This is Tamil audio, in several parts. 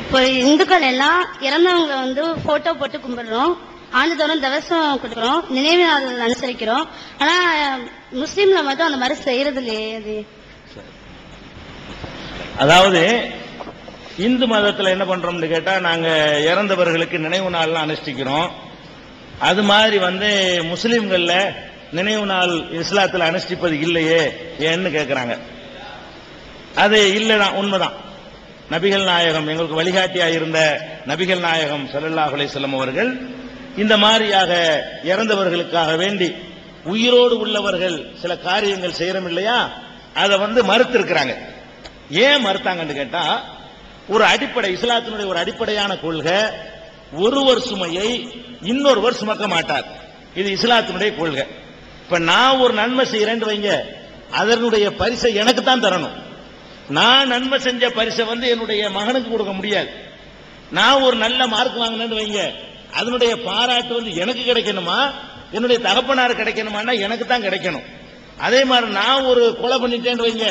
இப்போ இந்துக்கள் எல்லாம் இறந்தவங்களை வந்து போட்டோ போட்டு கும்பிடுறோம். ஆண்டுதோறும் தவசம் கொடுக்குறோம். நினைவு நாள் அனுசரிக்கிறோம். ஆனா முஸ்லீம்ல மட்டும் அந்த மாதிரி செய்யறது இல்லையே அது. அதாவது இந்து மதத்துல என்ன பண்றோம்னு கேட்டா நாங்க இறந்தவர்களுக்கு நினைவு நாள்லாம் அனுஷ்டிக்கிறோம். அது மாதிரி வந்து முஸ்லீம்கள்ல நினைவு நாள் இஸ்லாத்துல அனுஷ்டிப்பது இல்லையே ஏன்னு கேக்குறாங்க. அது இல்லைதான் உண்மைதான். நபிகள் நாயகம் எங்களுக்கு வழிகாட்டியாக இருந்த நபிகள் நாயகம் ஸல்லல்லாஹு அலைஹி அவர்கள் இந்த மாதிரியாக இறந்தவர்களுக்காக வேண்டி உயிரோடு உள்ளவர்கள் சில காரியங்கள் செய்யறோம் இல்லையா அதை வந்து மறுத்திருக்கிறாங்க. ஏன் மறுத்தாங்கன்னு கேட்டா ஒரு அடிப்படை இஸ்லாத்தினுடைய ஒரு அடிப்படையான கொள்கை ஒருவர் சுமையை இன்னொருவர் சுமக்க மாட்டார். இது இஸ்லாத்தினுடைய கொள்கை. இப்ப நான் ஒரு நன்மை செய்யறேன்னு வைங்க அதனுடைய பரிசை எனக்கு தான் தரணும். நான் நன்மை செஞ்ச பரிசை வந்து என்னுடைய மகனுக்கு கொடுக்க முடியாது. நான் ஒரு நல்ல மார்க் வாங்கினேன்னு வைங்க. அதனுடைய பாராட்டு வந்து எனக்கு கிடைக்கணுமா? என்னுடைய தகப்பனார் கிடைக்கணுமான்னா எனக்கு தான் கிடைக்கணும். அதே மாதிரி நான் ஒரு கொலை பண்ணிட்டேன்னு வைங்க.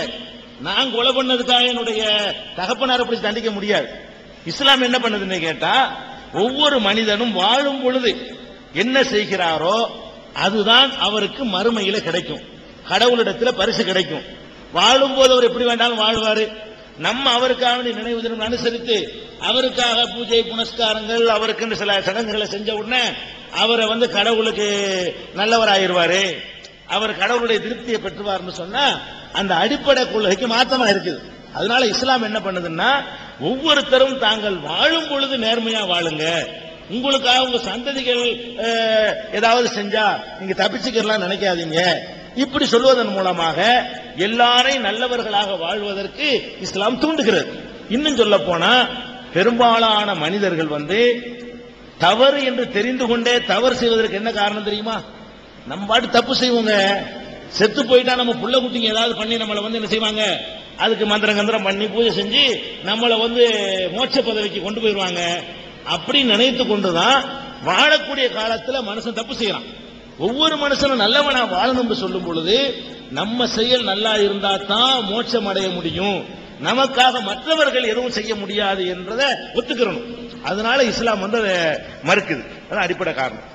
நான் கொலை பண்ணதுக்காக என்னுடைய தகப்பனாரை பிடிச்சி தண்டிக்க முடியாது. இஸ்லாம் என்ன பண்ணுதுன்னு கேட்டா ஒவ்வொரு மனிதனும் வாழும் பொழுது என்ன செய்கிறாரோ அதுதான் அவருக்கு மறுமையில கிடைக்கும். கடவுளிடத்துல பரிசு கிடைக்கும். வாழும் போது அவர் எப்படி வேண்டாலும் வாழ்வாரு. நம்ம அவருக்காக வேண்டிய நினைவு தினம் அனுசரித்து அவருக்காக பூஜை புனஸ்காரங்கள் அவருக்கு சில சடங்குகளை செஞ்ச உடனே அவரை வந்து கடவுளுக்கு நல்லவராயிருவாரு. அவர் கடவுளுடைய திருப்தியை பெற்றுவார்னு சொன்னா அந்த அடிப்படை கொள்கைக்கு மாத்தமா இருக்குது. அதனால இஸ்லாம் என்ன பண்ணுதுன்னா ஒவ்வொருத்தரும் தாங்கள் வாழும் பொழுது நேர்மையா வாழுங்க. உங்களுக்காக உங்க சந்ததிகள் ஏதாவது செஞ்சா நீங்க தப்பிச்சுக்கலாம் நினைக்காதீங்க. இப்படி சொல்வதன் மூலமாக எல்லாரையும் நல்லவர்களாக வாழ்வதற்கு இஸ்லாம் தூண்டுகிறது. இன்னும் சொல்ல போனா பெரும்பாலான மனிதர்கள் வந்து தவறு என்று தெரிந்து கொண்டே தவறு செய்வதற்கு என்ன காரணம் தெரியுமா? நம்ம பாட்டு தப்பு செய்வோங்க. செத்து போயிட்டா நம்ம புள்ள குட்டிங்க ஏதாவது பண்ணி நம்மளை வந்து என்ன செய்வாங்க? அதுக்கு மந்திரம் கந்திரம் பண்ணி பூஜை செஞ்சு நம்மளை வந்து மோட்ச பதவிக்கு கொண்டு போயிடுவாங்க. அப்படின்னு நினைத்து கொண்டுதான் வாழக்கூடிய காலத்துல மனுஷன் தப்பு செய்யறான். ஒவ்வொரு மனுஷனும் நல்லவனா வாழணும்னு சொல்லும் பொழுது நம்ம செயல் நல்லா இருந்தா தான் மோட்சம் அடைய முடியும். நமக்காக மற்றவர்கள் எதுவும் செய்ய முடியாது என்றதை ஒத்துக்கிறணும். அதனால இஸ்லாம் வந்து அதை மறுக்குது. அதான் அடிப்படை காரணம்.